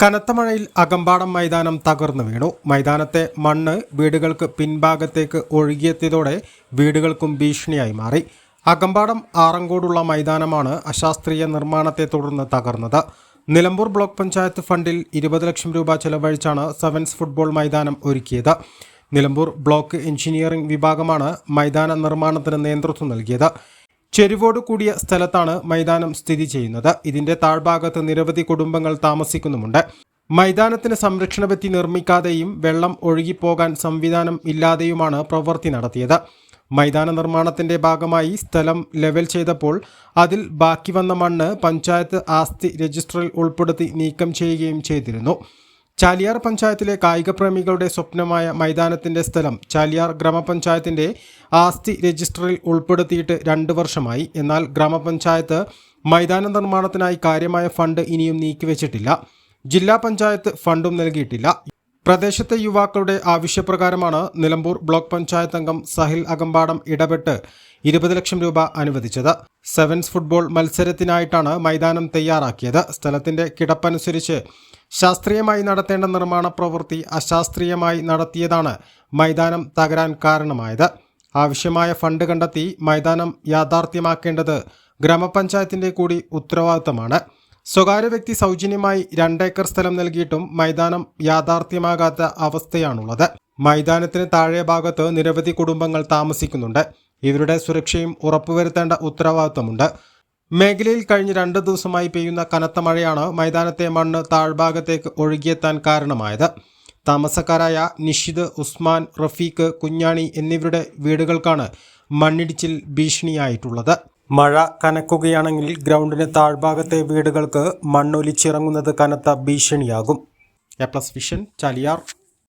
കനത്ത മഴയിൽ അകമ്പാടം മൈതാനം തകർന്നു വീണു. മൈതാനത്തെ മണ്ണ് വീടുകൾക്ക് പിൻഭാഗത്തേക്ക് ഒഴുകിയെത്തിയതോടെ വീടുകൾക്കും ഭീഷണിയായി മാറി. അകമ്പാടം ആറങ്കോടുള്ള മൈതാനമാണ് അശാസ്ത്രീയ നിർമ്മാണത്തെ തുടർന്ന് തകർന്നത്. നിലമ്പൂർ ബ്ലോക്ക് പഞ്ചായത്ത് ഫണ്ടിൽ ഇരുപത് ലക്ഷം രൂപ ചെലവഴിച്ചാണ് സെവൻസ് ഫുട്ബോൾ മൈതാനം ഒരുക്കിയത്. നിലമ്പൂർ ബ്ലോക്ക് എഞ്ചിനീയറിംഗ് വിഭാഗമാണ് മൈതാന നിർമ്മാണത്തിന് നേതൃത്വം നൽകിയത്. ചെരുവോട് കൂടിയ സ്ഥലത്താണ് മൈതാനം സ്ഥിതി ചെയ്യുന്നത്. ഇതിന്റെ താഴ്ഭാഗത്ത് നിരവധി കുടുംബങ്ങൾ താമസിക്കുന്നുമുണ്ട്. മൈതാനത്തിന് സംരക്ഷണ നിർമ്മിക്കാതെയും വെള്ളം ഒഴുകിപ്പോകാൻ സംവിധാനം ഇല്ലാതെയുമാണ് പ്രവൃത്തി നടത്തിയത്. മൈതാന നിർമ്മാണത്തിന്റെ ഭാഗമായി സ്ഥലം ലെവൽ ചെയ്തപ്പോൾ അതിൽ ബാക്കി വന്ന മണ്ണ് പഞ്ചായത്ത് ആസ്തി രജിസ്റ്ററിൽ ഉൾപ്പെടുത്തി നീക്കം ചെയ്യുകയും ചെയ്തിരുന്നു. ചാലിയാർ പഞ്ചായത്തിലെ കായിക പ്രേമികളുടെ സ്വപ്നമായ മൈതാനത്തിന്റെ സ്ഥലം ചാലിയാർ ഗ്രാമപഞ്ചായത്തിന്റെ ആസ്തി രജിസ്റ്ററിൽ ഉൾപ്പെടുത്തിയിട്ട് രണ്ട് വർഷമായി. എന്നാൽ ഗ്രാമപഞ്ചായത്ത് മൈതാന നിർമ്മാണത്തിനായി കാര്യമായ ഫണ്ട് ഇനിയും നീക്കിവെച്ചിട്ടില്ല. ജില്ലാ പഞ്ചായത്ത് ഫണ്ടും നൽകിയിട്ടില്ല. പ്രദേശത്തെ യുവാക്കളുടെ ആവശ്യപ്രകാരമാണ് നിലമ്പൂർ ബ്ലോക്ക് പഞ്ചായത്ത് അംഗം സഹിൽ അകമ്പാടം ഇടപെട്ട് ഇരുപത് ലക്ഷം രൂപ അനുവദിച്ചത്. സെവൻസ് ഫുട്ബോൾ മത്സരത്തിനായിട്ടാണ് മൈതാനം തയ്യാറാക്കിയത്. സ്ഥലത്തിന്റെ കിടപ്പനുസരിച്ച് ശാസ്ത്രീയമായി നടത്തേണ്ട നിർമ്മാണ പ്രവൃത്തി അശാസ്ത്രീയമായി നടത്തിയതാണ് മൈതാനം തകരാൻ കാരണമായത്. ആവശ്യമായ ഫണ്ട് കണ്ടെത്തി മൈതാനം യാഥാർത്ഥ്യമാക്കേണ്ടത് ഗ്രാമപഞ്ചായത്തിന്റെ കൂടി ഉത്തരവാദിത്തമാണ്. സ്വകാര്യ വ്യക്തി സൗജന്യമായി രണ്ടേക്കർ സ്ഥലം നൽകിയിട്ടും മൈതാനം യാഥാർത്ഥ്യമാകാത്ത അവസ്ഥയാണുള്ളത്. മൈതാനത്തിന് താഴെ ഭാഗത്ത് നിരവധി കുടുംബങ്ങൾ താമസിക്കുന്നുണ്ട്. ഇവരുടെ സുരക്ഷയും ഉറപ്പുവരുത്തേണ്ട ഉത്തരവാദിത്തമുണ്ട്. മേഖലയിൽ കഴിഞ്ഞ രണ്ട് ദിവസമായി പെയ്യുന്ന കനത്ത മഴയാണ് മൈതാനത്തെ മണ്ണ് താഴ്ഭാഗത്തേക്ക് ഒഴുകിയെത്താൻ കാരണമായത്. താമസക്കാരായ നിഷിദ് ഉസ്മാൻ റഫീഖ് കുഞ്ഞാണി എന്നിവരുടെ വീടുകൾക്കാണ് മണ്ണിടിച്ചിൽ ഭീഷണിയായിട്ടുള്ളത്. മഴ കനക്കുകയാണെങ്കിൽ ഗ്രൗണ്ടിന് താഴ്ഭാഗത്തെ വീടുകൾക്ക് മണ്ണൊലിച്ചിറങ്ങുന്നത് കനത്ത ഭീഷണിയാകും. A Plus Vision Chaliyar.